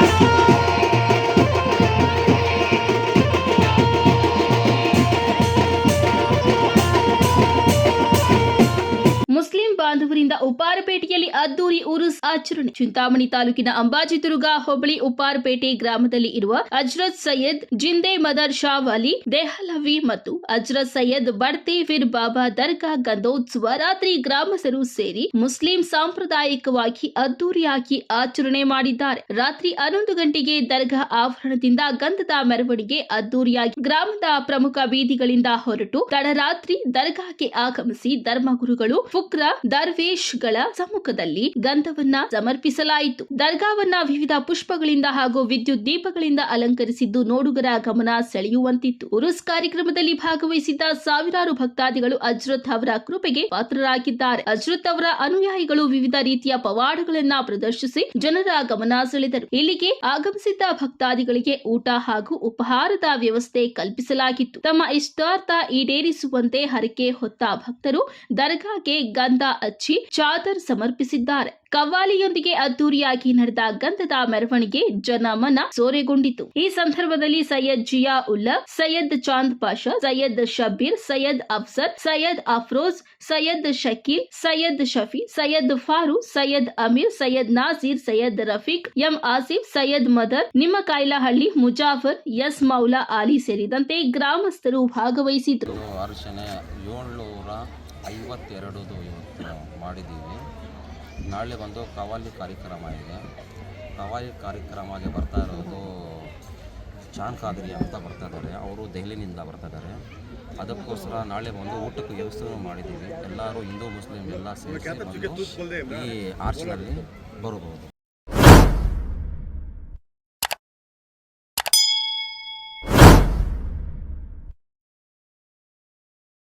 Thank you. ಉಪ್ಪಾರಪೇಟೆಯಲ್ಲಿ ಅದ್ದೂರಿ ಉರುಸ್ ಆಚರಣೆ. ಚಿಂತಾಮಣಿ ತಾಲೂಕಿನ ಅಂಬಾಜಿದುರ್ಗ ಹೋಬಳಿ ಉಪಾರಪೇಟೆ ಗ್ರಾಮದಲ್ಲಿ ಇರುವ ಅಜ್ರತ್ ಸೈಯದ್, ಜಿಂದೆ ಮದರ್ ಶಾವ್ ಅಲಿ, ದೆಹಲವಿ ಮತ್ತು ಅಜ್ರತ್ ಸೈಯದ್ ಬಡ್ತಿ ಫಿರ್ ಬಾಬಾ ದರ್ಗಾ ಗಂಧೋತ್ಸವ ರಾತ್ರಿ ಗ್ರಾಮಸ್ಥರು ಸೇರಿ ಮುಸ್ಲಿಂ ಸಾಂಪ್ರದಾಯಿಕವಾಗಿ ಅದ್ದೂರಿಯಾಗಿ ಆಚರಣೆ ಮಾಡಿದ್ದಾರೆ. ರಾತ್ರಿ ಹನ್ನೊಂದು ಗಂಟೆಗೆ ದರ್ಗಾ ಆವರಣದಿಂದ ಗಂಧದ ಮೆರವಣಿಗೆ ಅದ್ದೂರಿಯಾಗಿ ಗ್ರಾಮದ ಪ್ರಮುಖ ಬೀದಿಗಳಿಂದ ಹೊರಟು ತಡರಾತ್ರಿ ದರ್ಗಾಕ್ಕೆ ಆಗಮಿಸಿ ಧರ್ಮಗುರುಗಳು, ಫುಕ್ರ ದರ್ವೇಶ್ಗಳ ಸಮ್ಮುಖದಲ್ಲಿ ಗಂಧವನ್ನ ಸಮರ್ಪಿಸಲಾಯಿತು. ದರ್ಗಾವನ್ನ ವಿವಿಧ ಪುಷ್ಪಗಳಿಂದ ಹಾಗೂ ವಿದ್ಯುತ್ ದೀಪಗಳಿಂದ ಅಲಂಕರಿಸಿದ್ದು ನೋಡುಗರ ಗಮನ ಸೆಳೆಯುವಂತಿತ್ತು. ಉರುಸ್ ಕಾರ್ಯಕ್ರಮದಲ್ಲಿ ಭಾಗವಹಿಸಿದ್ದ ಸಾವಿರಾರು ಭಕ್ತಾದಿಗಳು ಅಜ್ರತ್ ಅವರ ಕೃಪೆಗೆ ಪಾತ್ರರಾಗಿದ್ದಾರೆ. ಅಜ್ರತ್ ಅವರ ಅನುಯಾಯಿಗಳು ವಿವಿಧ ರೀತಿಯ ಪವಾಡಗಳನ್ನ ಪ್ರದರ್ಶಿಸಿ ಜನರ ಗಮನ ಸೆಳೆದರು. ಇಲ್ಲಿಗೆ ಆಗಮಿಸಿದ್ದ ಭಕ್ತಾದಿಗಳಿಗೆ ಊಟ ಹಾಗೂ ಉಪಹಾರದ ವ್ಯವಸ್ಥೆ ಕಲ್ಪಿಸಲಾಗಿತ್ತು. ತಮ್ಮ ಇಷ್ಟಾರ್ಥ ಈಡೇರಿಸುವಂತೆ ಹರಕೆ ಹೊತ್ತ ಭಕ್ತರು ದರ್ಗಾಗೆ ಗಂಧ ಹಚ್ಚಿ ಚಾದರ್ ಸಮರ್ಪಿಸಿದ್ದಾರೆ. ಕವ್ವಾಲಿಯೊಂದಿಗೆ ಅದ್ದೂರಿಯಾಗಿ ನಡೆದ ಗಂಧದ ಮೆರವಣಿಗೆ ಜನಮನ ಸೋರೆಗೊಂಡಿತು. ಈ ಸಂದರ್ಭದಲ್ಲಿ ಸೈಯದ್ ಜಿಯಾ ಉಲ್ಲಾ, ಸೈಯದ್ ಚಾಂದ್ ಪಾಷಾ, ಸೈಯದ್ ಶಬೀರ್ ಸೈಯದ್ ಅಫ್ಸರ್ ಸೈಯದ್ ಅಫ್ರೋಜ್, ಸೈಯದ್ ಶಕೀಲ್, ಸೈಯದ್ ಶಫಿ, ಸೈಯದ್ ಫಾರು ಸೈಯದ್ ಅಮೀರ್, ಸೈಯದ್ ನಾಜೀರ್ ಸೈಯದ್ ರಫೀಕ್, ಎಂ ಆಸಿಫ್, ಸೈಯದ್ ಮದರ್, ನಿಮ್ಮ ಕಾಯ್ಲಹಳ್ಳಿ, ಮುಜಾಫರ್, ಎಸ್ ಮೌಲಾ ಆಲಿ ಸೇರಿದಂತೆ ಗ್ರಾಮಸ್ಥರು ಭಾಗವಹಿಸಿದ್ರು ಐವತ್ತೆರಡುದು ಇವತ್ತು ಮಾಡಿದ್ದೀವಿ. ನಾಳೆ ಬಂದು ಕವಾಲಿ ಕಾರ್ಯಕ್ರಮ ಇದೆ. ಕವಾಲಿ ಕಾರ್ಯಕ್ರಮಕ್ಕೆ ಬರ್ತಾ ಇರೋದು ಚಾನ್ ಖಾದ್ರಿ ಅಂತ ಬರ್ತಾ ಇದ್ದಾರೆ. ಅವರು ದೆಹಲಿನಿಂದ ಬರ್ತಾ ಇದ್ದಾರೆ. ಅದಕ್ಕೋಸ್ಕರ ನಾಳೆ ಬಂದು ಊಟಕ್ಕೆ ವ್ಯವಸ್ಥೆಯನ್ನು ಮಾಡಿದ್ದೀವಿ. ಎಲ್ಲರೂ ಹಿಂದೂ, ಮುಸ್ಲಿಂ ಎಲ್ಲ ಸೇರಿಸಿ ಈ ಆರ್ಚ್ನಲ್ಲಿ ಬರ್ಬೋದು